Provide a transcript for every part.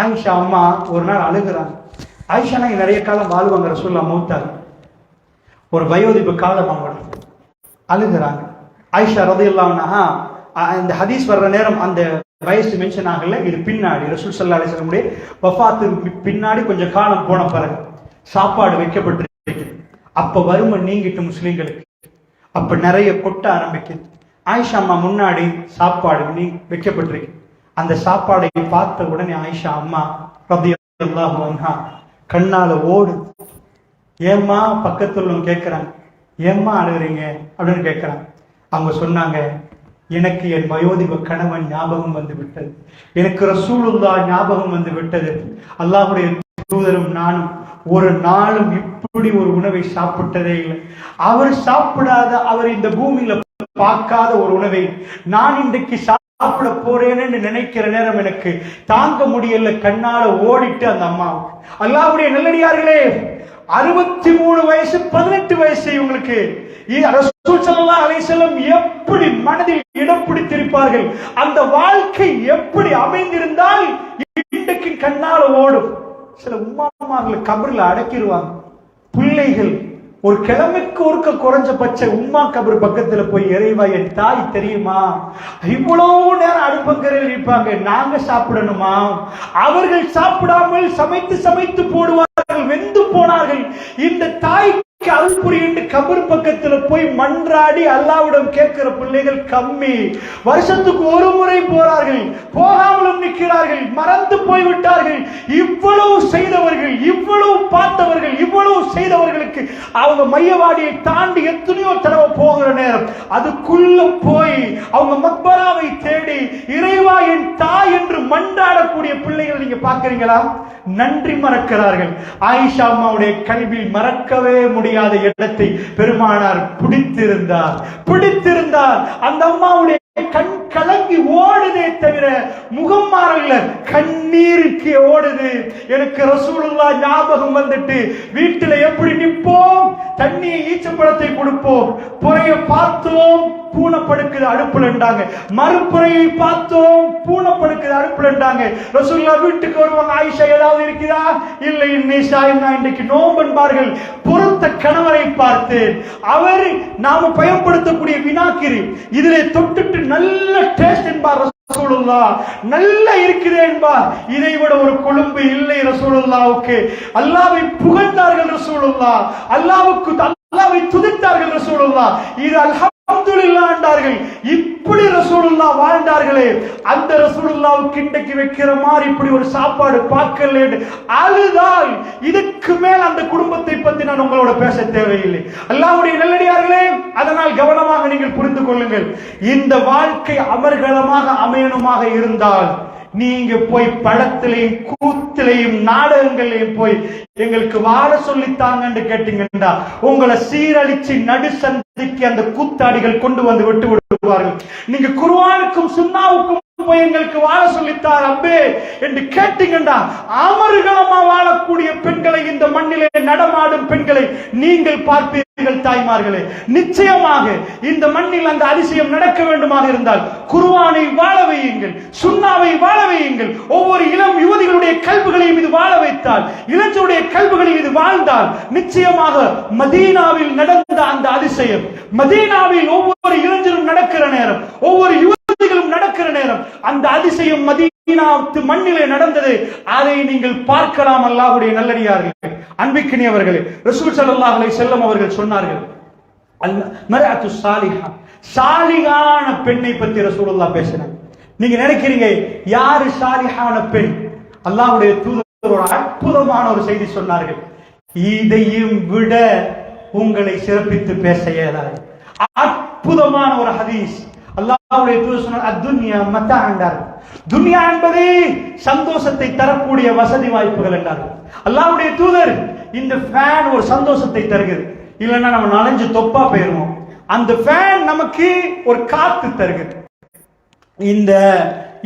ஆயிஷா அம்மா ஒரு நாள் அழுகுறாங்க. ஆயிஷா நிறைய காலம் வாழ்வாங்க ரசூல்லா மூத்தாங்க ஒரு வயோதிப்பு காலம் அவங்களுக்கு அழுகுறாங்க. ஆயிஷா ரதி இல்லாமனா இந்த ஹதீஸ் வர்ற நேரம் அந்த வயசு மென்ஷன் ஆகல இது பின்னாடி. ரசூல் சல்லா அலிஸ்லமுடைய வஃபாத்துக்கு பின்னாடி கொஞ்சம் காலம் போன பிறகு சாப்பாடு வைக்கப்பட்டிருக்கு. அப்ப வறுமை நீங்கிட்டு முஸ்லீம்களுக்கு. அப்ப நிறைய கொட்ட ஆரம்பிக்குது. ஆயிஷா அம்மா முன்னாடி சாப்பாடு நீ வைக்கப்பட்டிருக்கு. அந்த சாப்பாடை பார்த்த உடனே ஆயிஷா அம்மா ரதி கண்ணால ஓடு. ஏம்மா பக்கத்துல உள்ளவங்க கேட்குறாங்க ஏம்மா அழுகுறீங்க? அப்படின்னு கேட்குறாங்க அவங்க சொன்னாங்க எனக்கு என் வயோதிப கணவன் ஞாபகம் வந்து விட்டது. எனக்கு ரசூலுல்லா ஞாபகம் வந்து விட்டது. அல்லாஹுடைய தூதரும் நானும் ஒரு நாளும் இப்படி ஒரு உணவை சாப்பிட்டதே இல்லை. அவர் சாப்பிடாத அவர் இந்த பூமியில பார்க்காத ஒரு உணவை நான் இன்றைக்கு சாப்பிட போறேன்னு நினைக்கிற நேரம் எனக்கு தாங்க முடியல கண்ணால ஓடிட்டு அந்த அம்மா. அல்லாவுடைய நல்லடியார்களே அறுபத்தி மூணு வயசு பதினெட்டு வயசு இவங்களுக்கு. அலைசலம் எப்படி மனதில் இடம் பிடித்திருப்பார்கள்? அந்த வாழ்க்கை எப்படி அமைந்திருந்தால் இன்றைக்கு கண்ணால ஓடும். சில உமாமார்களை கபரில் அடக்கிடுவாங்க. பிள்ளைகள் ஒரு கிழமைக்கு ஒருக்க குறைஞ்ச பச்சை உம்மா கபர் பக்கத்துல போய் இறைவா என் தாய் தெரியுமா? இவ்வளவு நேரம் அடுப்பங்கரையில் இருப்பாங்க நாங்க சாப்பிடணுமா? அவர்கள் சாப்பிடாமல் சமைத்து சமைத்து போடுவார்கள் வெந்து போனார்கள். இந்த தாய் அருள் புரியுண்டு கபர் பக்கத்துல போய் மன்றாடி அல்லாவிடம் கேட்கிற பிள்ளைகள் கம்மி. வருஷத்துக்கு ஒரு முறை போறார்கள் போகாமலும் நிற்கிறார்கள் மறந்து போய் விட்டார்கள் இவ்வளவு செய்தவர்கள் இவ்வளவு பார்த்தவர்கள் இவ்வளவு செய்தவர்களுக்கு அவங்க மையவாடியை தாண்டி எத்தனையோ தடவை போகிற நேரம். அதுக்குள்ள போய் அவங்க மக்பராவை தேடி இறைவா என் தாய் என்று மன்றாடக்கூடிய பிள்ளைகள் நீங்க பாக்குறீங்களா நன்றி மறக்கிறார்கள். ஆயிஷா அம்மாவுடைய கல்வி மறக்கவே முடியாத இடத்தை பெருமானார் பிடித்திருந்தார். பிடித்திருந்தார். அந்த அம்மாவுடைய கண் கலங்கி ஓடுதே தவிர முகம் மாறல கண்ணீருக்கு ஓடுது. எனக்கு ரசூலுல்லா ஞாபகம் வந்துட்டு வீட்டுல எப்படி நிப்போம் தண்ணியை ஈச்சப்பழத்தை கொடுப்போம். புறைய பார்த்தோம் பூனை படுக்குது அடுப்புலண்டாங்க மறுப்புறையை பார்த்தோம் பூனை படுக்குது அடுப்புலண்டாங்க ரசூல்லா வீட்டுக்கு வருவாங்க ஆயிஷா ஏதாவது இருக்குதா இல்லை இன்னைஷா நான் இன்றைக்கு நோம்பென்பார்கள் பொறுத்த கணவரை பார்த்தேன். அவர் நாம பயன்படுத்தக்கூடிய வினாக்கிரி இதிலே தொட்டுட்டு நல்ல டேஸ்ட் என்பார் ரசூலுல்லா நல்ல இருக்குது என்பார். இதை விட ஒரு கொழும்பு இல்லை ரசூலுல்லாவுக்கு அல்லாவை புகழ்ந்தார்கள் ரசூலுல்லா அல்லாவுக்கு அல்லாவை துதித்தார்கள் ரசூலுல்லா இது அல்ஹா என்றார்கள். இப்படி ரசூலுல்லா வாழ்ந்தார்களே. அந்த ரசூலுல்லாவுக்கு இன்றைக்கு வைக்கிற மாதிரி இப்படி ஒரு சாப்பாடு பார்க்கல அழுதால் இதுக்கு மேல் அந்த குடும்பத்தை பத்தி நான் உங்களோட பேச தேவையில்லை. அல்லாவுடைய நல்லடியார்களே அதனால் கவனமாக நீங்கள் புரிந்து கொள்ளுங்கள். இந்த வாழ்க்கை அமர்கலமாக அமையணுமாக இருந்தால் நீங்க போய் பழத்திலையும் கூத்திலையும் நாடகங்களையும் போய் எங்களுக்கு வாழ சொல்லித்தாங்கன்னு கேட்டீங்கன்னா உங்களை சீரழிச்சு நடுசந்திக்கு அந்த கூத்தாடிகள் கொண்டு வந்து விட்டு விடுவார்கள். நீங்க குருவானுக்கும் சுண்ணாவுக்கும் போய் எங்களுக்கு வாழ சொல்லித்தார் அம்பே என்று கேட்டீங்கன்னா அமர்கலமா வாழக்கூடிய பெண்களை இந்த மண்ணிலே நடமாடும் பெண்களை நீங்கள் பார்ப்பீர்கள் தாய்மார்களே. நிச்சயமாக இந்த மண்ணில் அந்த அதிசயம் நடக்க வேண்டுமாக இருந்தால் குருவானை வாழ வையுங்கள் சுண்ணாவை வாழ வையுங்கள். ஒவ்வொரு இளம் யுவதிகளுடைய கல்விகளையும் இது வாழ வைத்தால் இளைஞருடைய கல்விகளையும் இது வாழ்ந்தால் நிச்சயமாக மதீனாவில் நடந்த அந்த அதிசயம் மதீனாவில் ஒவ்வொரு இளைஞரும் நடக்கிற நேரம் ஒவ்வொரு அற்புதங்களும் நடக்கிற நேரம் அந்த அதிசயம் மதீனாத்து மண்ணிலே நடந்தது. அதை நீங்கள் பார்க்கலாம் அல்லாஹுடைய நல்லடியார்கள். அன்பிக்கினியவர்களே ரசூல் ஸல்லல்லாஹு அலைஹி அவர்கள் சொன்னார்கள் அல் சாலிஹா. சாலிகான பெண்ணை பத்தி ரசூலுல்லா பேசினாங்க. நீங்க நினைக்கிறீங்க யாரு சாலிஹான பெண்? அல்லாஹ்வுடைய தூதர் ஒரு அற்புதமான ஒரு செய்தி சொன்னார்கள். இதையும் விட உங்களை சிறப்பித்து பேச இயலாது. அற்புதமான ஒரு ஹதீஸ். அவருடைய தூதர் சொன்னார் அத்துன்யா மத்தா என்றார்கள் துன்யா என்பது சந்தோஷத்தை தரக்கூடிய வசதி வாய்ப்புகள் என்றார்கள் அல்லாவுடைய தூதர் இந்த ஃபேன் ஒரு சந்தோஷத்தை தருகிறது. இல்லைன்னா நம்ம நனைஞ்சு தொப்பா போயிருவோம். அந்த ஃபேன் நமக்கு ஒரு காத்து தருகிறது. இந்த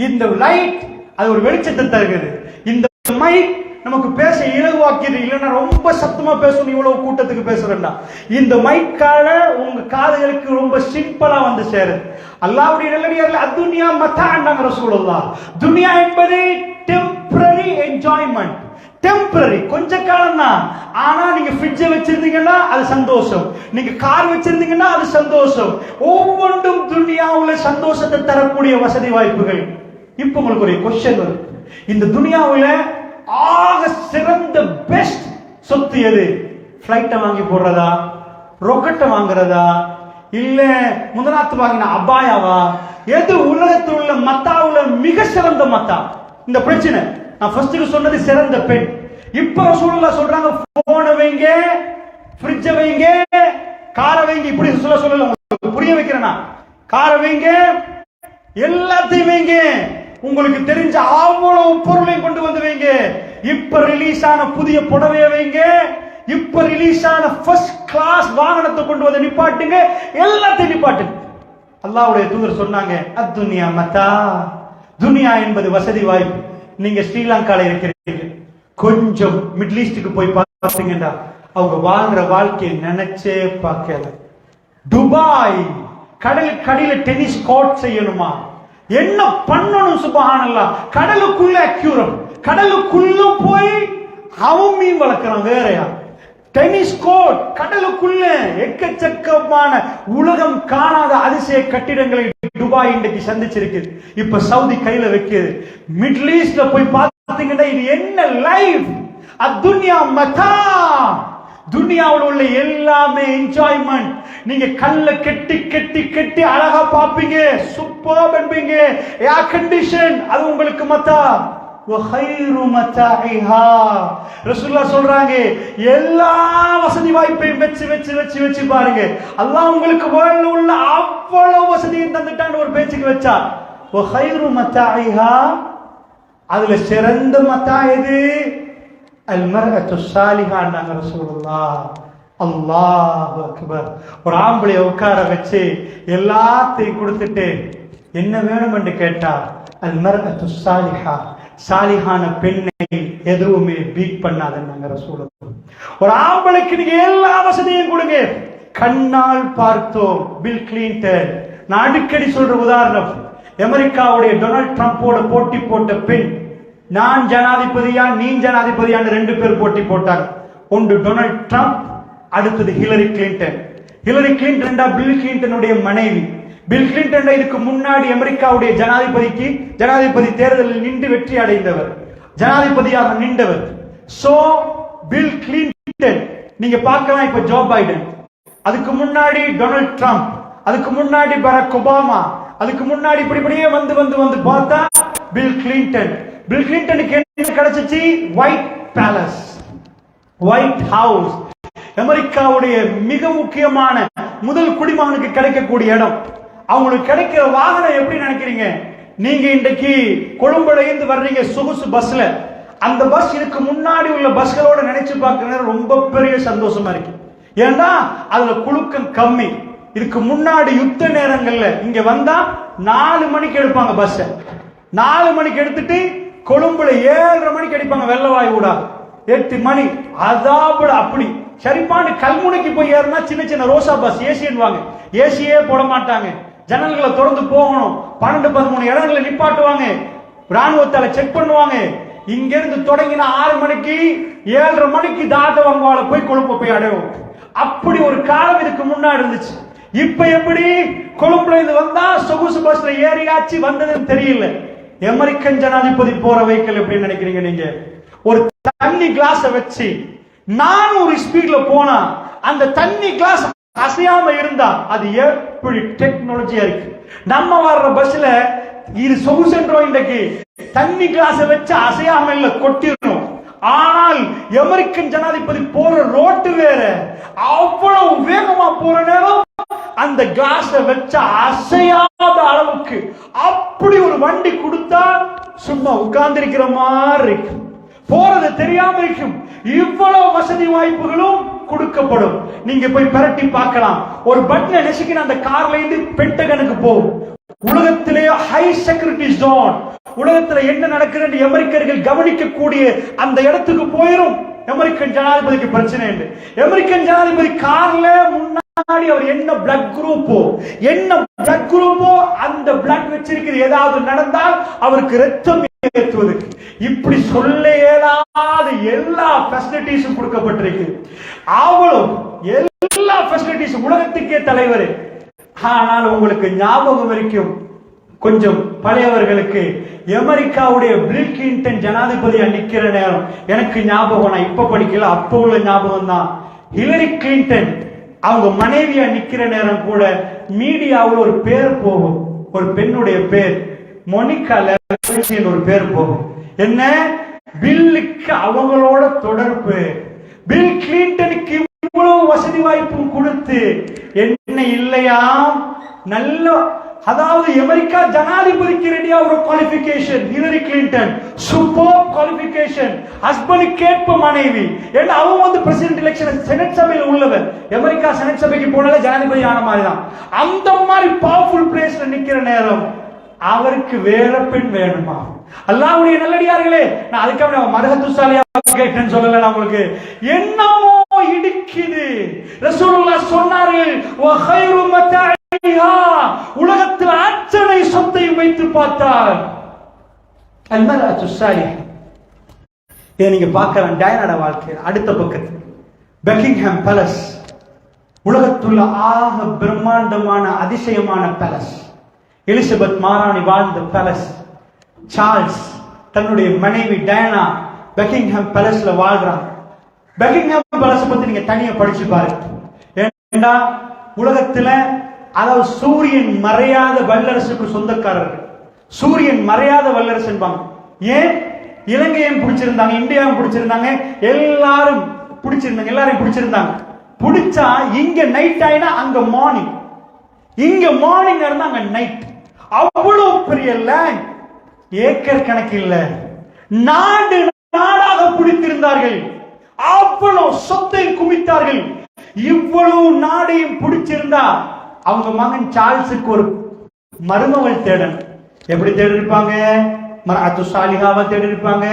இந்த லைட் அது ஒரு வெளிச்சத்தை தருகிறது. இந்த மைக் நமக்கு பேச இலகுவாக்கியது இல்லைன்னா ரொம்ப சத்தமா பேசணும் இவ்வளவு கூட்டத்துக்கு பேசுறேன்டா இந்த மைக்கால உங்க காதுகளுக்கு ரொம்ப சிம்பிளா வந்து சேரு அல்லாவுடைய நல்லடியார்கள் அத்துனியா மத்தாண்டாங்க சூழல்லா துனியா என்பது டெம்பரரி என்ஜாய்மெண்ட் டெம்பரரி கொஞ்ச காலம் தான் ஆனா நீங்க ஃப்ரிட்ஜ வச்சிருந்தீங்கன்னா அது சந்தோஷம். நீங்க கார் வச்சிருந்தீங்கன்னா அது சந்தோஷம். ஒவ்வொன்றும் துனியாவுல சந்தோஷத்தை தரக்கூடிய வசதி வாய்ப்புகள். இப்போ உங்களுக்கு ஒரு கொஸ்டின் வரும் இந்த துனியாவில் ஆக சிறந்த பெஸ்ட் சொத்து எது? ஃப்ளைட்டை வாங்கி போடுறதா? ரொக்கெட்டை வாங்குறதா? இல்ல முதலாத்து வாங்கின அபாயாவா? எது உலகத்தில் உள்ள மத்தாவுல மிக சிறந்த மத்தா? இந்த பிரச்சனை. நான் ஃபர்ஸ்ட்டுக்கு சொன்னது சிறந்த பெண். இப்ப சூழல சொல்றாங்க போனை வைங்க ஃப்ரிட்ஜ வைங்க காரை வைங்க. இப்படி சொல்ல சொல்லல புரிய வைக்கிறேனா காரை வைங்க எல்லாத்தையும் வைங்க. உங்களுக்கு தெரிஞ்ச அவ்வளவு பொருளையும் கொண்டு வந்து வைங்க. இப்ப ரிலீஸ் ஆன புதிய புடவைய வைங்க. இப்ப ரிலீஸ் ஆன ஃபர்ஸ்ட் கிளாஸ் வாகனத்தை கொண்டு வந்து நிப்பாட்டுங்க. எல்லாத்தையும் நிப்பாட்டுங்க. அல்லாவுடைய தூதர் சொன்னாங்க அத்துனியா மத்தா. துனியா என்பது வசதி வாய்ப்பு. நீங்க ஸ்ரீலங்கால இருக்கிறீங்க. கொஞ்சம் மிடில் ஈஸ்டுக்கு போய் பார்த்தீங்கன்னா அவங்க வாழ்ற வாழ்க்கையை நினைச்சே பார்க்கல. துபாய் கடல் கடையில டென்னிஸ் கோர்ட் செய்யணுமா? என்ன பண்ணணும் சுபஹானல்லா? கடலுக்குள்ள அக்யூரம். கடலுக்குள்ள போய் அவன் மீன் வளர்க்கறான் வேறயா? டென்னிஸ் கோர்ட் கடலுக்குள்ள எக்கச்சக்கமான உலகம் காணாத அதிசய கட்டிடங்களை துபாய் இன்றைக்கு சந்திச்சிருக்கு. இப்ப சவுதி கையில வைக்குது மிடில் ஈஸ்ட்ல போய் பார்த்தீங்கன்னா இது என்ன லைஃப்? அத்துன்யா மதா! துனியாவில் உள்ள எல்லாமே என்ஜாய்மெண்ட் நீங்க கல்ல கெட்டி கெட்டி கெட்டி அழகா பாப்பீங்க சூப்பர் என்பீங்க. ஏர் கண்டிஷன் அது உங்களுக்கு மத்தா? சொல்றாங்க எல்லா வசதி வாய்ப்பையும் வச்சு வச்சு வச்சு வச்சு பாருங்க. அதெல்லாம் உங்களுக்கு வேர்ல்ட்ல உள்ள அவ்வளவு வசதியும் தந்துட்டான்னு ஒரு பேச்சுக்கு வச்சா. ஓ ஹைரு மத்தா அய்ஹா அதுல சிறந்த மத்தா எது? அல் சாலிஹான்னாங்க ரசூலுல்லாஹ். அல்லாஹ் அக்பர். ஒரு ஆம்பளைய உட்கார வச்சு எல்லாத்தையும் கொடுத்துட்டு என்ன வேணும் என்று கேட்டா அல் மர்அத்து சாலிஹா சாலிஹான பெண்ணை எதுவுமே பீட் பண்ணாதுன்னாங்க சொல்லுங்க ஒரு ஆம்பளைக்கு நீங்க எல்லா வசதியும் கொடுங்க. கண்ணால் பார்த்தோம் பில் கிளின்டன் நான் அடிக்கடி சொல்ற உதாரணம் அமெரிக்காவுடைய டொனால்ட் ட்ரம்ப்போட போட்டி போட்ட பெண் நான் ஜனாதிபதியா நீ ஜனாதிபதியான ரெண்டு பேர் போட்டி போட்டாங்க. ஒன்று டொனால்ட் ட்ரம்ப் அடுத்தது Hillary Clinton Hillary Clinton Bill கிளின்டனுடைய மனைவி. பில் கிளின்டன் இதுக்கு முன்னாடி அமெரிக்காவுடைய ஜனாதிபதிக்கு ஜனாதிபதி தேர்தலில் நின்று வெற்றி அடைந்தவர். ஜனாதிபதியாக நின்றவர். சோ பில் கிளின்டன் நீங்க பார்க்கலாம் இப்ப ஜோ பைடன் அதுக்கு முன்னாடி டொனால்ட் ட்ரம்ப் அதுக்கு முன்னாடி பராக் ஒபாமா அதுக்கு முன்னாடி இப்படி இப்படியே வந்து வந்து வந்து பார்த்தா பில் கிளின்டன் பில் கிளின்டனுக்கு என்ன கிடைச்சிச்சு? ஒயிட் பேலஸ் ஒயிட் ஹவுஸ் அமெரிக்காவுடைய மிக முக்கியமான முதல் குடிமகனுக்கு கிடைக்கக்கூடிய இடம். அவங்களுக்கு கிடைக்கிற வாகனம் எப்படி நினைக்கிறீங்க? நீங்க இன்றைக்கு கொழும்புல இருந்து வர்றீங்க சொகுசு பஸ்ல. அந்த பஸ் இதுக்கு முன்னாடி உள்ள பஸ்களோட நினைச்சு பார்க்கறது ரொம்ப பெரிய சந்தோஷமா இருக்கு. ஏன்னா அதுல குழுக்கம் கம்மி. இதுக்கு முன்னாடி யுத்த நேரங்கள்ல இங்க வந்தா நாலு மணிக்கு எடுப்பாங்க பஸ் நாலு மணிக்கு எடுத்துட்டு கொழும்புல ஏழரை மணிக்கு அடிப்பாங்க வெள்ளவாயு ஊடா. எட்டு மணி. அதாபட அப்படி. சரிப்பான்னு கல்முனைக்கு போய் ஏறினா சின்ன சின்ன ரோசா பஸ் ஏசின்னு வாங்க ஏசியே போட மாட்டாங்க. ஜன்னல்களை திறந்து போகணும். பன்னெண்டு பதிமூணு இடங்களை நிப்பாட்டுவாங்க. ராணுவத்தால செக் பண்ணுவாங்க. இங்கிருந்து தொடங்கினா தொடங்கின ஆறு மணிக்கு ஏழரை மணிக்கு தாத்த வங்காள போய் கொழும்பு போய் அடைவோம். அப்படி ஒரு காலம் இதுக்கு முன்னாடி இருந்துச்சு. இப்ப எப்படி? கொழும்புல இருந்து வந்தா சொகுசு பஸ்ல ஏறியாச்சு வந்ததுன்னு தெரியல. அமெரிக்கன் ஜனாதிபதி போற வெஹிக்கிள் எப்படின்னு நினைக்கிறீங்க நீங்க? ஒரு தண்ணி கிளாஸ வச்சு நானூறு ஸ்பீட்ல போனா அந்த தண்ணி கிளாஸ் அசையாம இருந்தா அது எப்படி டெக்னாலஜியா இருக்கு? நம்ம வர்ற பஸ்ல இது சொகுசென்றோம் இன்றைக்கு தண்ணி கிளாஸ் வச்சு அசையாம இல்ல கொட்டிடணும். ஆனால் அமெரிக்கன் ஜனாதிபதி போற ரோட்டு வேற. அவ்வளவு வேகமா போற நேரம் அந்த கிளாஸ வச்ச அசையாத அளவுக்கு அப்படி ஒரு வண்டி கொடுத்தா சும்மா உட்கார்ந்திருக்கிற மாதிரி இருக்கும். போறது தெரியாம இருக்கும். இவ்வளவு வசதி வாய்ப்புகளும் கொடுக்கப்படும். நீங்க போய் பரட்டி பார்க்கலாம். ஒரு பட்டனை நெசுக்கின அந்த கார்ல இருந்து பென்டகனுக்கு போகும் உலகத்திலே ஹை செக்யூரிட்டி ஜோன் உலகத்துல என்ன நடக்குதுன்னு அமெரிக்கர்கள் கவனிக்கக்கூடிய அந்த இடத்துக்கு போயிடும் அமெரிக்கன் ஜனாதிபதிக்கு பிரச்சனை இல்லை. அமெரிக்கன் ஜனாதிபதி கார்ல முன்னாடி முன்னாடி அவர் என்ன பிளட் குரூப்போ என்ன பிளட் குரூப்போ அந்த பிளட் வச்சிருக்கிற ஏதாவது நடந்தால் அவருக்கு ரத்தம் ஏற்றுவதற்கு. இப்படி சொல்ல இயலாத எல்லா ஃபெசிலிட்டிஸும் கொடுக்கப்பட்டிருக்கு. அவ்வளவு எல்லா ஃபெசிலிட்டிஸும் உலகத்துக்கே தலைவர். ஆனால் உங்களுக்கு ஞாபகம் வரைக்கும் கொஞ்சம் பழையவர்களுக்கு அமெரிக்காவுடைய பில் கிளின்டன் ஜனாதிபதியா நிக்கிற நேரம் எனக்கு ஞாபகம் நான் இப்ப படிக்கல அப்போ உள்ள ஞாபகம் தான் ஹிலரி கிளின்டன் அவங்க மனைவியா நிக்கிற நேரம் கூட மீடியாவில் ஒரு பேர் போகும். ஒரு பெண்ணுடைய பேர். மொனிகா ஒரு பேர் போகும். என்ன? பில்லுக்கு அவங்களோட தொடர்பு. பில் கிளின்டனுக்கு இவ்வளவு வசதி வாய்ப்பும் கொடுத்து என்ன இல்லையா நல்ல அதாவது அமெரிக்கா ஜனாதிபதிக்கு ரெடியா ஒரு qualification Hillary Clinton super qualification husband கேட்ப மனைவி. ஏன்னா அவன் வந்து பிரசிடென்ட் எலெக்ஷன் செனட் சபையில் உள்ளவர் அமெரிக்கா செனட் சபைக்கு போனால ஜனாதிபதி ஆன மாதிரி தான் அந்த மாதிரி பவர்ஃபுல் பிளேஸ்ல நிக்கிற நேரம் அவருக்கு வேற பெண் வேணுமா? அல்லாவுடைய நல்லடியார்களே நான் அதுக்காக நான் மரகத்துசாலியா கேட்டேன்னு சொல்லல நான் உங்களுக்கு. என்னமோ இடிக்குது. ரசூலுல்லாஹ் சொன்னார்கள் "வ கைரு மத்தாஇஹா", உலகத்தில் அத்தனை சொத்தை வைத்து பார்த்தார். அல்மரஅத்து சாலிஹ். இதை நீங்க பார்க்கலாம் டயனோட வாழ்க்கை அடுத்த பக்கத்தில் பெக்கிங்ஹாம் பேலஸ் உலகத்துள்ள ஆக பிரம்மாண்டமான அதிசயமான பேலஸ் எலிசபெத் மாராணி வாழ்ந்த பேலஸ் சார்ல்ஸ் தன்னுடைய மனைவி டயனா பெக்கிங்ஹாம் பேலஸ்ல வாழ்றாங்க பெக்கிங்ஹாம் பேலஸ் பத்தி நீங்க தனியா படிச்சு பாருங்க. ஏண்டா உலகத்துல அதாவது சூரியன் மறையாத வல்லரசுக்கு சொந்தக்காரர்கள். சூரியன் மறையாத வல்லரசு என்பாங்க. ஏன்? இலங்கையும் பிடிச்சிருந்தாங்க இந்தியாவும் பிடிச்சிருந்தாங்க எல்லாரும் பிடிச்சிருந்தாங்க எல்லாரையும் பிடிச்சிருந்தாங்க. பிடிச்சா இங்க நைட் ஆயினா அங்க மார்னிங் இங்க மார்னிங் இருந்தா அங்க நைட் அவ்வளவு பெரிய லேண்ட் ஏக்கர் கணக்கு இல்ல. நாடு நாடாக பிடித்திருந்தார்கள். அவ்வளவு சொத்தை குவித்தார்கள். இவ்வளவு நாடையும் பிடிச்சிருந்தா அவங்க மகன் சார்ல்ஸுக்கு ஒரு மருமகள் தேடணும். எப்படி தேடி இருப்பாங்க மரத்து சாலிகாவை தேடி இருப்பாங்க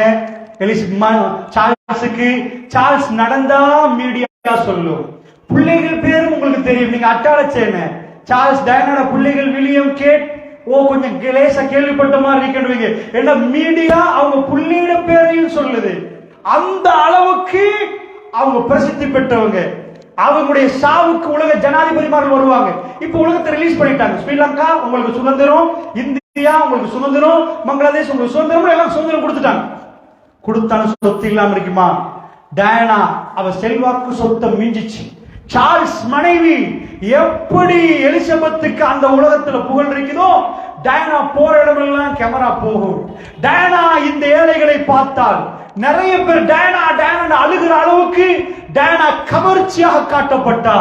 ம- சார்ல்ஸுக்கு சார்ல்ஸ் நடந்தா மீடியா சொல்லும். பிள்ளைகள் பேரும் உங்களுக்கு தெரியும். நீங்க அட்டாளச்சேன. சார்ல்ஸ் டயனோட பிள்ளைகள் வில்லியம் கேட் ஓ கொஞ்சம் லேசா கேள்விப்பட்ட மாதிரி இருக்கணுவீங்க ஏன்னா மீடியா அவங்க பிள்ளையோட பேரையும் சொல்லுது. அந்த அளவுக்கு அவங்க பிரசித்தி பெற்றவங்க. அவங்களுடைய சாவுக்கு உலக ஜனாதிபதிமார்கள் வருவாங்க. இப்ப உலகத்தை ரிலீஸ் பண்ணிட்டாங்க. ஸ்ரீலங்கா உங்களுக்கு சுதந்திரம் இந்தியா உங்களுக்கு சுதந்திரம் பங்களாதேஷ் உங்களுக்கு சுதந்திரம் எல்லாம் சுதந்திரம் கொடுத்துட்டாங்க. கொடுத்தாலும் சொத்து இல்லாம இருக்குமா? டயனா அவ செல்வாக்கு சொத்தை மிஞ்சிச்சு. சார்ல்ஸ் மனைவி எப்படி எலிசபெத்துக்கு அந்த உலகத்துல புகழ் இருக்குதோ டயனா போற இடமெல்லாம் கேமரா போகும். டயனா இந்த ஏழைகளை பார்த்தால் நிறைய பேர் டயனா டயனா அழுகிற அளவுக்கு டயனா கவர்ச்சியாக காட்டப்பட்டா.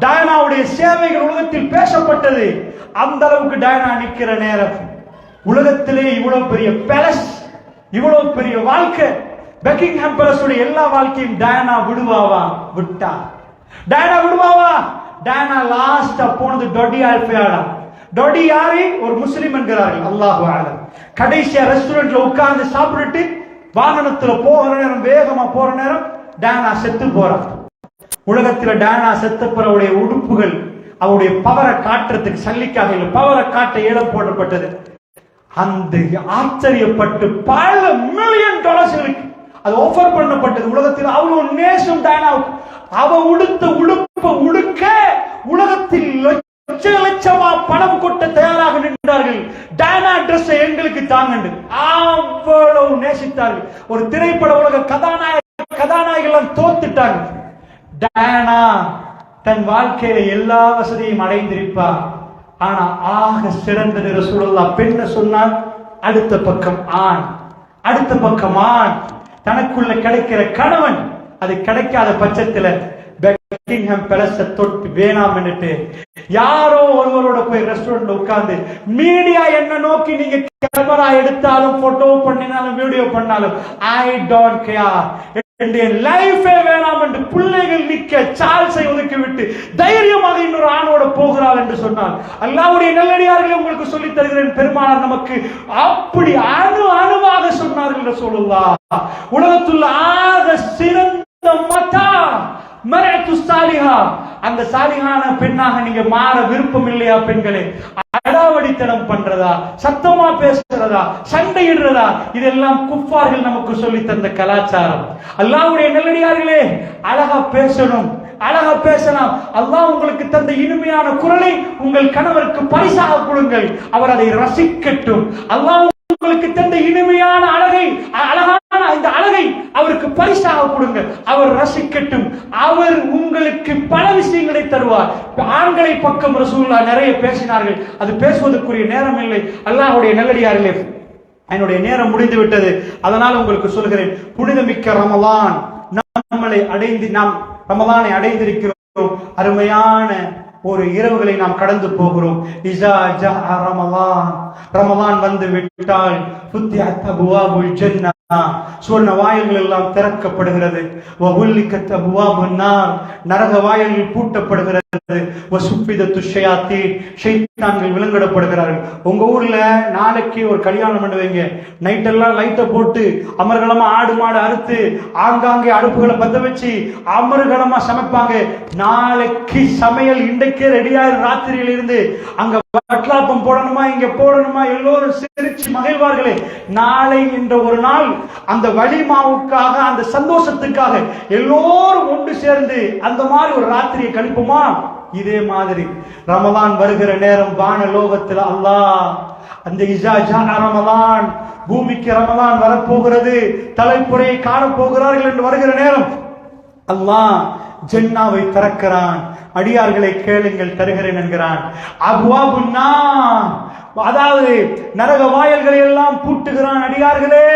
டயனாவுடைய சேவைகள் உலகத்தில் பேசப்பட்டது. அந்த அளவுக்கு டயனா நிற்கிற நேரம். உலகத்திலே இவ்வளவு பெரிய பேலஸ் இவ்வளவு பெரிய வாழ்க்கை. பெக்கிங்ஹாம் பேலஸுடைய எல்லா வாழ்க்கையும் டயனா விடுவாவா? விட்டா. டயனா விடுவாவா? டயனா லாஸ்டா போனது டொடி ஆல்பையாடா டொடி யாரு? ஒரு முஸ்லிம் என்கிறார்கள். அல்லாஹ் கடைசியா ரெஸ்டாரண்ட்ல உட்கார்ந்து சாப்பிட்டுட்டு வாகனத்துல போகிற நேரம் வேகமா போற நேரம் டேனா செத்து போறான். உலகத்துல டேனா டயானா செத்தப்பறவுடைய உடுப்புகள் அவருடைய பவரை காட்டுறதுக்கு சல்லிக்காக இல்லை பவரை காட்ட இடம் போடப்பட்டது. அந்த ஆச்சரியப்பட்டு பல மில்லியன் டாலர்ஸ்களுக்கு அது ஆஃபர் பண்ணப்பட்டது. உலகத்தில் அவ்வளவு நேசம் டயானாவுக்கு அவ உடுத்த உடுப்ப உடுக்க உலகத்தில் லட்ச லட்சமா பணம் கொட்ட தயாராக நின்றார்கள். டயானா ட்ரெஸ் எங்களுக்கு தாங்கண்டு. அவ்வளவு நேசித்தார்கள். ஒரு திரைப்பட உலக கதாநாயக கதாநாயகெல்லாம் தோத்துட்டாங்க. டயானா தன் வாழ்க்கையில எல்லா வசதியும் அடைந்திருப்பா ஆனா ஆக சிறந்த ரசூலுல்லா. பெண்ண சொன்னால் அடுத்த பக்கம் ஆண் அடுத்த பக்கம் ஆண். தனக்குள்ள கிடைக்கிற கணவன் அது கிடைக்காத பட்சத்துல பெக்கிங்ஹாம் பேலஸ தொட்டு வேணாம் யாரோ ஒருவரோட போய் ரெஸ்டாரண்ட் உட்கார்ந்து மீடியா என்ன நோக்கி நீங்க கேமரா எடுத்தாலும் போட்டோ பண்ணினாலும் வீடியோ பண்ணாலும் ஐ டோன்ட் கேர் என் லைஃபே வேணாம் என்று பிள்ளைகள் நிக்க சார்ஸை ஒதுக்கி விட்டு தைரியமாக இன்னொரு ஆணோட போகிறாள் என்று சொன்னார் அல்லாவுடைய நல்லடியார்களை உங்களுக்கு சொல்லித் தருகிறேன் பெருமானார் நமக்கு அப்படி அணு அணுவாக சொன்னார்கள் என்று சொல்லுவா உலகத்துள்ள ஆக சிறந்த மதா மரத்து சாலிஹா. அந்த சாலிஹான பெண்ணாக நீங்க மாற விருப்பம் இல்லையா பெண்களே? அடாவடித்தனம் பண்றதா? சத்தமா பேசுறதா? சண்டையிடுறதா? இதெல்லாம் குப்பார்கள் நமக்கு சொல்லி தந்த கலாச்சாரம். அல்லாஹ்வுடைய நல்லடியார்களே அழகா பேசணும். அழகா பேசலாம். அல்லாஹ் உங்களுக்கு தந்த இனிமையான குரலை உங்கள் கணவருக்கு பரிசாக கொடுங்கள். அவர் அதை ரசிக்கட்டும். அல்லாஹ் உங்களுக்கு தந்த இனிமையான அழகை அழகான இந்த அழகை அவருக்கு பரிசாக கொடுங்க. அவர் ரசிக்கட்டும். அவர் உங்களுக்கு பல விஷயங்களை தருவார். ஆண்களை பக்கம் ரசூல்லா நிறைய பேசினார்கள். அது பேசுவதற்குரிய நேரம் இல்லை அல்லாஹுடைய நல்லடியார்களே என்னுடைய நேரம் முடிந்து விட்டது அதனால் உங்களுக்கு சொல்கிறேன் புனிதமிக்க ரமலான் நம்மளை அடைந்து நாம் ரமலானை அடைந்திருக்கிறோம். அருமையான ஒரு இரவுகளை நாம் கடந்து போகிறோம். இசா ஜா ரமலான். ரமலான் வந்து விட்டால் புத்தி அத்தபுவா ஜன்னா சொன்ன வாயில்கள் எல்லாம் திறக்கப்படுகிறது. நரக வாயில்கள் பூட்டப்படுகிறது. வசுப்பிதத்து ஷயாத்தீன். ஷைத்தான்கள் விலங்கிடப்படுகிறார்கள். உங்க ஊர்ல நாளைக்கு ஒரு கல்யாணம் பண்ணுவீங்க. நைட் எல்லாம் லைட்டை போட்டு அமர்கலமா ஆடு மாடு அறுத்து ஆங்காங்கே அடுப்புகளை பத்த வச்சு அமர்கலமா சமைப்பாங்க. நாளைக்கு சமையல் இன்றைக்கே ரெடியாயிரும். ராத்திரியில இருந்து அங்க வட்லாப்பம் போடணுமா இங்க போடணுமா எல்லோரும் சிரிச்சு மகிழ்வார்களே. நாளை என்ற ஒரு நாள் அந்த வலிமாவுக்காக அந்த சந்தோஷத்துக்காக எல்லோரும் ஒன்று சேர்ந்து அந்த மாதிரி ஒரு ராத்திரியை கழிப்போமா? இதே மாதிரி ரமலான் வருகிற நேரம் வான லோகத்தில் அல்லாஹ் அந்த இஜா ரமலான் பூமிக்கு ரமலான் வரப்போகிறது தலைப்புறையை காணப் போகிறார்கள் என்று வருகிற நேரம் அல்லாஹ் ஜென்னாவை திறக்கிறான். அடியார்களை கேளுங்கள் தருகிறேன் என்கிறான். அபுவாபுன்னா அதாவது நரக வாயல்களை எல்லாம் பூட்டுகிறான் அடியார்களே.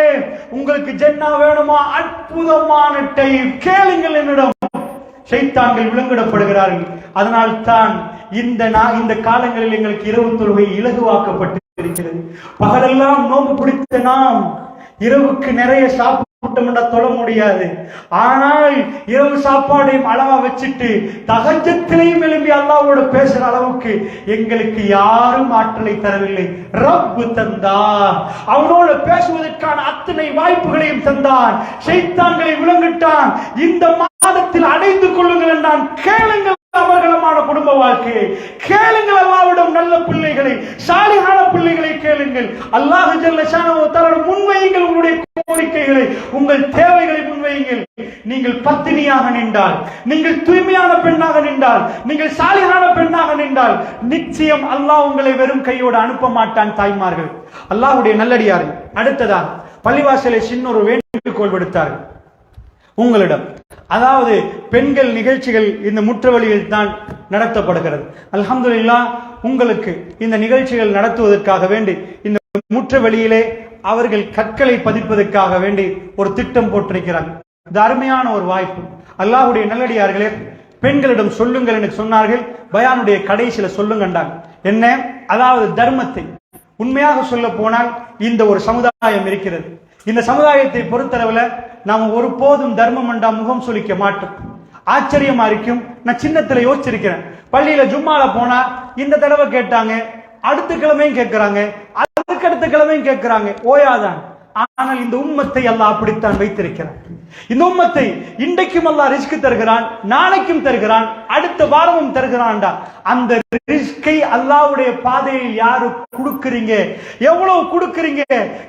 உங்களுக்கு ஜென்னா வேணுமா? அற்புதமான டைம் கேளுங்கள் என்னிடம். ஷைத்தான்கள் விலங்கிடப்படுகிறார்கள். அதனால் தான் இந்த நான் இந்த காலங்களில் எங்களுக்கு இரவு தொழுகை இலகுவாக்கப்பட்டு இருக்கிறது பகலெல்லாம் நோம்பு பிடித்த நாம் இரவுக்கு நிறைய சாப்பிட்டோம்னா தொழ முடியாது. ஆனால் இரவு சாப்பாடையும் அளவா வச்சுட்டு தகஜத்திலையும் எழும்பி அல்லாவோட பேசுற அளவுக்கு எங்களுக்கு யாரும் ஆற்றலை தரவில்லை. ரப்பு தந்தார் அவனோட பேசுவதற்கான அத்தனை வாய்ப்புகளையும் தந்தான். செய்தான்களை விளங்கிட்டான் இந்த மாதத்தில் அடைந்து கொள்ளுங்கள் என்றான். கேளுங்கள் அவர்களமான குடும்ப வாழ்க்கையை. கேளுங்கள் அல்லாவிடம் நல்ல பிள்ளைகளை சாலிகான பிள்ளைகளை கேளுங்கள். அல்லாஹ் ஜல்ல முன்வையுங்கள் உங்களுடைய கோரிக்கைகளை. உங்கள் தேவைகளை முன்வையுங்கள். நீங்கள் பத்தினியாக நின்றால் நீங்கள் தூய்மையான பெண்ணாக நின்றால் நீங்கள் சாலிகான பெண்ணாக நின்றால் நிச்சயம் அல்லாஹ் உங்களை வெறும் கையோடு அனுப்ப மாட்டான் தாய்மார்கள். அல்லாஹ்வுடைய நல்லடியார்கள் அடுத்ததாக பள்ளிவாசலை சின்ன ஒரு வேண்டுகோள் விடுத்தார்கள். உங்களிடம். அதாவது பெண்கள் நிகழ்ச்சிகள் இந்த முற்றவழியில் தான் நடத்தப்படுகிறது. அல்ஹம்துலில்லாஹ் உங்களுக்கு இந்த நிகழ்ச்சிகள் நடத்துவதற்காக வேண்டி இந்த முற்றவழியிலே அவர்கள் கற்களை பதிப்பதற்காக வேண்டி ஒரு திட்டம் போட்டிருக்கிறார்கள் இது அருமையான ஒரு வாய்ப்பு. அல்லாஹுடைய நல்லடியார்களே பெண்களிடம் சொல்லுங்கள் என்று சொன்னார்கள் பயானுடைய கடைசியில சொல்லுங்கண்டாங்க. என்ன? அதாவது தர்மத்தை. உண்மையாக சொல்ல போனால் இந்த ஒரு சமுதாயம் இருக்கிறது. இந்த சமுதாயத்தை பொறுத்தளவில் நாம் ஒருபோதும் தர்மம் என்றா முகம் சுளிக்க மாட்டோம். ஆச்சரியமா இருக்கும். நான் சின்னத்துல யோசிச்சிருக்கிறேன். பள்ளியில ஜும்மால போனா இந்த தடவை கேட்டாங்க அடுத்த கிழமையும் கேட்கிறாங்க அதுக்கு அடுத்த கிழமையும் கேட்கிறாங்க ஓயாதான். ஆனால் இந்த உம்மத்தை அல்லாஹ் அப்படித்தான் வைத்திருக்கிறான். இந்த உம்மத்தை இன்றைக்கும் அல்லாஹ் ரிஸ்க் தருகிறான் நாளைக்கும் தருகிறான் அடுத்த வாரமும் தருகிறான்டா. அந்த ரிஸ்கை அல்லாவுடைய பாதையில் யாரு கொடுக்குறீங்க? எவ்வளவு கொடுக்குறீங்க?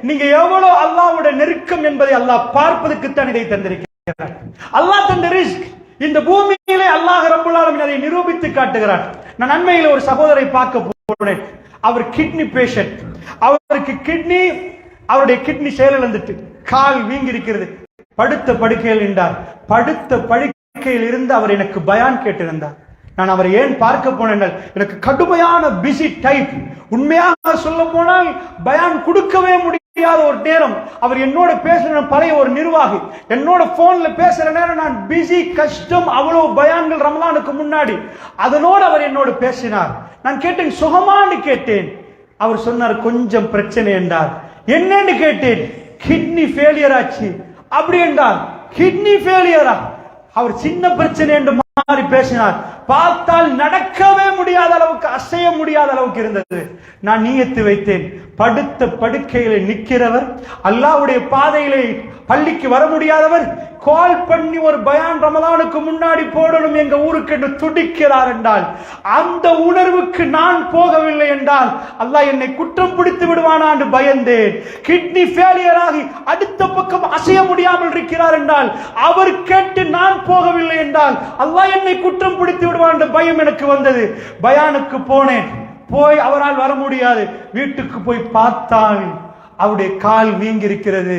நீங்க எவ்வளவு அல்லாவுடைய நெருக்கம் என்பதை அல்லாஹ் பார்ப்பதற்கு தான் இதை தந்திருக்கிறார். அல்லாஹ் தந்த ரிஸ்க் இந்த பூமியிலே அல்லாஹ் ரப்புல் அதை நிரூபித்து காட்டுகிறான் நான் அண்மையில் ஒரு சகோதரை பார்க்க போனேன். அவர் கிட்னி பேஷண்ட். அவருக்கு கிட்னி அவருடைய கிட்னி செயலிழந்துட்டு கால் வீங்கி இருக்கிறது படுத்த படுக்கையில் நின்றார். படுத்த படுக்கையில் இருந்து அவர் எனக்கு பயான் கேட்டிருந்தார். நான் அவரை ஏன் பார்க்க போனேன் எனக்கு கடுமையான பிஸி டைப் உண்மையாக சொல்ல போனால் பயான் கொடுக்கவே முடியாத ஒரு நேரம். அவர் என்னோட பேசுற பழைய ஒரு நிர்வாகி. என்னோட போன்ல பேசுற நேரம் நான் பிஸி கஷ்டம் அவ்வளவு பயான்கள் ரமலானுக்கு முன்னாடி. அதனோடு அவர் என்னோடு பேசினார். நான் கேட்டேன் சுகமான்னு கேட்டேன். அவர் சொன்னார் கொஞ்சம் பிரச்சனை என்றார். என்னன்னு கேட்டேன். கிட்னி ஃபெயிலியர் ஆச்சு. அப்படி என்றால் கிட்னி ஃபெயிலியரா அவர் சின்ன பிரச்சனை என்று மாறி பேசினார். பார்த்தால் நடக்கவே முடியாத அளவுக்கு அசைய முடியாத அளவுக்கு இருந்தது. நான் நீயத்து வைத்தேன். படுத்த படுக்கையில நிற்கிறவர் அல்லாவுடைய பாதையிலே பள்ளிக்கு வர முடியாதவர் கால் பண்ணி ஒரு பயான் ரமலானுக்கு முன்னாடி போடணும் எங்க ஊருக்கு என்று துடிக்கிறார் என்றால் அந்த உணர்வுக்கு நான் போகவில்லை என்றால் அல்லாஹ் என்னை குற்றம் பிடித்து விடுவானா என்று பயந்தேன். கிட்னி ஃபெயிலியர் ஆகி அடுத்த பக்கம் அசைய முடியாமல் இருக்கிறார் என்றால் அவர் கேட்டு நான் போகவில்லை என்றால் அல்லாஹ் என்னை குற்றம் பிடித்து விடுவான் என்ற பயம் எனக்கு வந்தது. பயானுக்கு போனேன். போய் அவரால் வர முடியாது. வீட்டுக்கு போய் பார்த்தால் அவருடைய கால் வீங்கி இருக்கிறது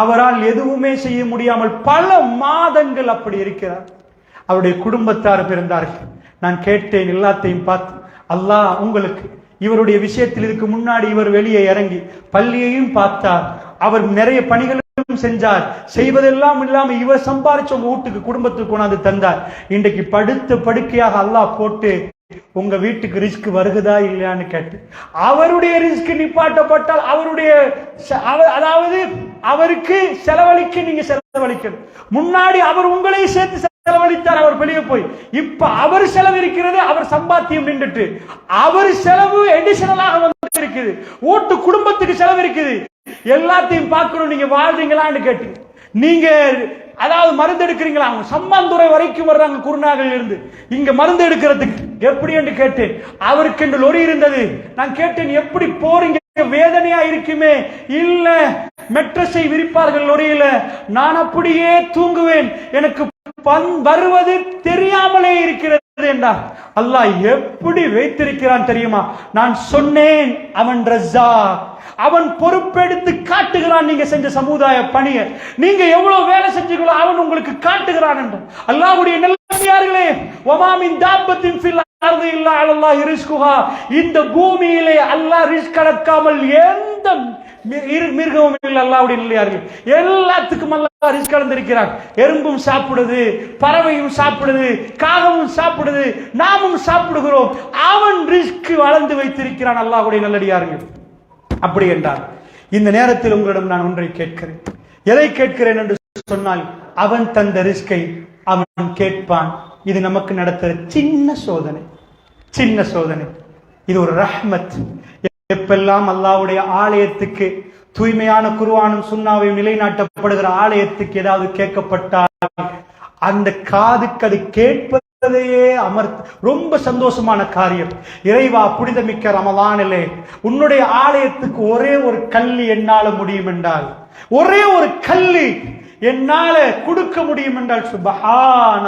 அவரால் எதுவுமே செய்ய முடியாமல் பல மாதங்கள் அப்படி இருக்கிறார். அவருடைய குடும்பத்தார் பிறந்தார்கள். நான் கேட்டேன் எல்லாத்தையும் பார்த்து அல்லாஹ் உங்களுக்கு இவருடைய விஷயத்தில் இதுக்கு முன்னாடி இவர் வெளியே இறங்கி பள்ளியையும் பார்த்தார். அவர் நிறைய பணிகளும் செஞ்சார். செய்வதெல்லாம் இல்லாம இவர் சம்பாரிச்ச உங்க வீட்டுக்கு குடும்பத்துக்கு கொண்டாந்து தந்தார். இன்றைக்கு படுத்த படுக்கையாக அல்லாஹ் போட்டு உங்க வீட்டுக்கு ரிஸ்க் வருகுதா இல்லையான்னு கேட்டு. அவருடைய ரிஸ்க் நிப்பாட்டப்பட்டால் அவருடைய அதாவது அவருக்கு செலவழிக்க நீங்க செலவழிக்கணும். முன்னாடி அவர் உங்களை சேர்த்து செலவழித்தார் அவர் வெளியே போய். இப்ப அவர் செலவு இருக்கிறது அவர் சம்பாத்தியம் நின்றுட்டு. அவர் செலவு எடிஷனலாக வந்து இருக்குது ஓட்டு குடும்பத்துக்கு செலவு இருக்குது. எல்லாத்தையும் பார்க்கணும் நீங்க வாழ்றீங்களான்னு கேட்டு. நீங்க அதாவது மருந்து எடுக்கிறீங்களா? அவங்க சம்மாந்துறை வரைக்கும் வர்றாங்க குருநாகல் இருந்து. இங்க மருந்து எடுக்கிறதுக்கு எப்படி என்று கேட்டேன். அவருக்கு என்று லொறி இருந்தது. நான் கேட்டேன் எப்படி போறீங்க? வேதனையா இருக்குமே. இல்ல மெட்ரஸை விரிப்பார்கள் லொரியில நான் அப்படியே தூங்குவேன். எனக்கு வருவது தெரியாமலே இருக்கிறது என்றார். அல்லாஹ் எப்படி வைத்திருக்கிறான் தெரியுமா? நான் சொன்னேன் அவன் ரஜா அவன் பொறுப்பெடுத்து காட்டுகிறான் நீங்க செஞ்ச சமுதாய பணியை. நீங்க எவ்வளவு வேலை செஞ்சீங்களோ அவன் உங்களுக்கு காட்டுகிறான் என்று. அல்லாஹ்வுடைய நல்லே ஒமாமின் தாபத்தின் ஃபில் அர்தி இல்லா அலல்லாஹி இந்த பூமியிலே அல்லாஹ் ரிஸ்க் கடக்காமல் எந்த மி- மிருகமும் இல்லை அல்லாஹ்வுடைய நல்லியார்கள் எல்லாத்துக்கும் அல்லாஹ் ரிஸ்க் கலந்திருக்கிறான். எறும்பும் சாப்பிடுது பறவையும் சாப்பிடுது காகமும் சாப்பிடுது நாமும் சாப்பிடுகிறோம். அவன் ரிஸ்க் வளர்ந்து வைத்திருக்கிறான் அல்லாஹுடைய நல்லடியார்கள். அப்படி என்றார் இந்த நேரத்தில் உங்களிடம் நான் ஒன்றை கேட்கிறேன். எதை கேட்கிறேன் என்று சொன்னால் அவன் தந்த ரிஸ்கை அவன் கேட்பான். இது நமக்கு நடத்துற சின்ன சோதனை. சின்ன சோதனை. இது ஒரு ரஹ்மத். எப்பெல்லாம் அல்லாவுடைய ஆலயத்துக்கு தூய்மையான குருவானும் சுண்ணாவையும் நிலைநாட்டப்படுகிற ஆலயத்துக்கு ஏதாவது கேட்கப்பட்டால் அந்த காதுக்கு அது கேட்பதையே அமர்த்த ரொம்ப சந்தோஷமான காரியம். இறைவா புனிதமிக்க ரமலானிலே உன்னுடைய ஆலயத்துக்கு ஒரே ஒரு கல்லி என்னால முடியும் என்றால் ஒரே ஒரு கல்லி என்னால கொடுக்க முடியும் என்றால்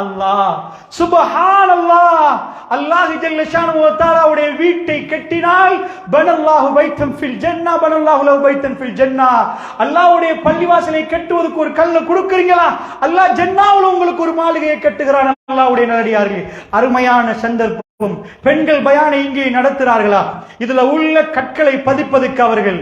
அல்லாஹ் சுபஹானல்லா. அல்லாஹ் அல்லாஹ் ஷானு வ வீட்டை கட்டினால் பனல்லாஹு பைத்தம் ஃபில் ஜன்னா பனல்லாஹு லஹு பைத்தம் ஃபில் ஜன்னா. அல்லாஹ்வுடைய பள்ளிவாசலை கட்டுவதற்கு ஒரு கல்ல கொடுக்குறீங்களா? அல்லாஹ் ஜன்னாவுல உங்களுக்கு ஒரு மாளிகையை கட்டுகிறான் அல்லாஹ்வுடைய நல்லடியார்களே அருமையான சந்தர்ப்பம். பெண்கள் பயானை இங்கே நடத்துகிறார்களா? இதுல உள்ள கற்களை பதிப்பதுக்கு அவர்கள்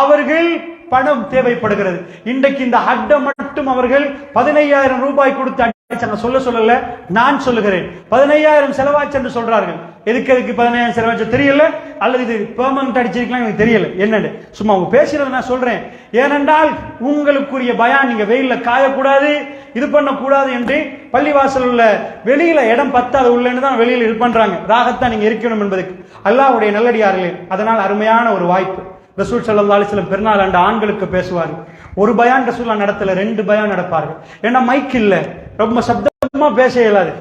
அவர்கள் பணம் தேவைப்படுகிறது. இன்றைக்கு இந்த அட்டை மட்டும் அவர்கள் பதினையாயிரம் ரூபாய் கொடுத்து சொல்ல சொல்லல நான் சொல்லுகிறேன். பதினையாயிரம் செலவாச்சு என்று சொல்றார்கள். எதுக்கு எதுக்கு பதினையாயிரம் செலவாச்சு தெரியல? அல்லது இது பெர்மனன்ட் அடிச்சிருக்கலாம் எனக்கு தெரியல. என்னன்னு? சும்மா அவங்க பேசுறத நான் சொல்றேன். ஏனென்றால் உங்களுக்குரிய பயம் நீங்க வெயில்ல காயக்கூடாது இது பண்ணக்கூடாது என்று பள்ளிவாசல் உள்ள வெளியில இடம் பத்தாது உள்ளன்னு தான் வெளியில இது பண்றாங்க. ராகத்தான் நீங்க இருக்கணும் என்பதுக்கு. அல்லாஹ்வுடைய நல்லடியார்களே அதனால் அருமையான ஒரு வாய்ப்பு. ரசூல் ஸல்லல்லாஹு அலைஹி பெருநாள் அண்ட ஆண்களுக்கு பேசுவார். ஒரு பயான் ரசூல்லா நடத்தல ரெண்டு பயான் நடப்பார்கள். ஏன்னா மைக் இல்ல. ரொம்ப சப்தமா பேச இயலாது.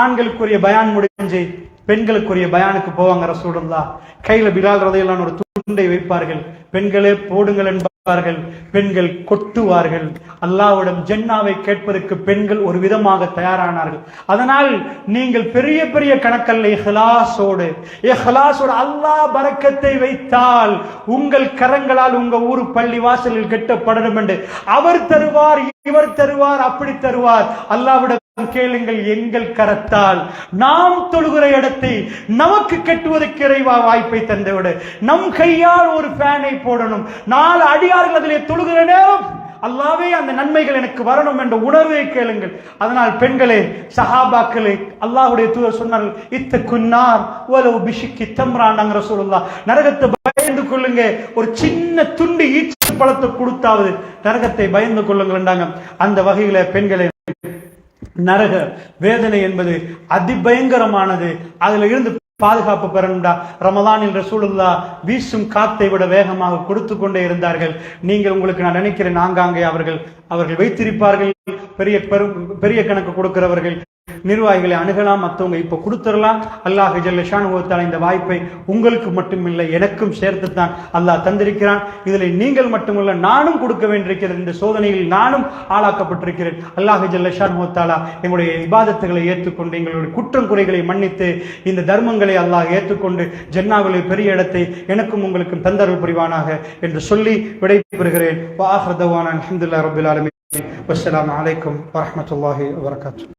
ஆண்களுக்குரிய பயான் முடிஞ்சு பெண்களுக்குரிய பயானுக்கு போவாங்க ரசூலுல்லா கையில பிலால் ரதையிலான ஒரு துண்டை வைப்பார்கள். பெண்களே போடுங்கள் என்பார்கள். பெண்கள் கொட்டுவார்கள். அல்லாவிடம் ஜென்னாவை கேட்பதற்கு பெண்கள் ஒரு விதமாக தயாரானார்கள். அதனால் நீங்கள் பெரிய பெரிய கணக்கல்ல இஹ்லாஸோடு இஹ்லாஸோடு அல்லாஹ் பறக்கத்தை வைத்தால் உங்கள் கரங்களால் உங்க ஊர் பள்ளி வாசலில் கெட்டப்படணும் என்று. அவர் தருவார் இவர் தருவார் அப்படி தருவார். அல்லாவிடம் கேளுங்கள் எங்கள் கரத்தால். நாம் தொழுகிற இடத்தை நமக்கு கட்டுவதற்கு இறைவா வாய்ப்பை தந்தவிட. நம் கையால் ஒரு ஃபேனை போடணும். நாலு அடியார்கள் அதிலே தொழுகிற நேரம் அல்லாவே அந்த நன்மைகள் எனக்கு வரணும் என்ற உணர்வை கேளுங்கள். அதனால் பெண்களே சஹாபாக்களே அல்லாஹுடைய தூதர் சொன்னார்கள் இத்த குன்னார் உலவு பிஷிக்கு தம்ராண்டாங்கிற ரசூலுல்லாஹ். நரகத்தை பயந்து கொள்ளுங்க. ஒரு சின்ன துண்டு ஈச்சல் பழத்தை கொடுத்தாவது நரகத்தை பயந்து கொள்ளுங்கள் அந்த வகையில பெண்களே நரக வேதனை என்பது அதிபயங்கரமானது. அதுல இருந்து பாதுகாப்பு பெறணும்டா. என்ற ரசூலுல்லா வீசும் காத்தை விட வேகமாக கொடுத்து கொண்டே இருந்தார்கள். நீங்கள் உங்களுக்கு நான் நினைக்கிறேன் ஆங்காங்கே அவர்கள் அவர்கள் வைத்திருப்பார்கள். பெரிய பெரும் பெரிய கணக்கு கொடுக்கிறவர்கள். நிர்வாகிகளை அணுகலாம் மற்றவங்க இப்ப கொடுத்துடலாம். அல்லாஹ் ஜல்லஷான் இந்த வாய்ப்பை உங்களுக்கு மட்டுமில்லை எனக்கும் சேர்த்துத்தான் அல்லாஹ் தந்திருக்கிறான். இதில் நீங்கள் மட்டுமல்ல நானும் கொடுக்க வேண்டியிருக்கிறது. இந்த சோதனையில் நானும் ஆளாக்கப்பட்டிருக்கிறேன். அல்லாஹ் ஜல்லஷான் ஹோத்தாலா எங்களுடைய இபாதத்துகளை ஏற்றுக்கொண்டு எங்களுடைய குற்றம் குறைகளை மன்னித்து இந்த தர்மங்களை அல்லாஹ் ஏற்றுக்கொண்டு ஜன்னாவிலே பெரிய இடத்தை எனக்கும் உங்களுக்கும் தந்தரவு புரிவானாக என்று சொல்லி விடைபெறுகிறேன். வாஹ்ரதவான அஹமதுல்லா ரபுல் ஆலமீன். வஸ்ஸலாமு அலைக்கும் வரமத்துல்லாஹி வரகாத்து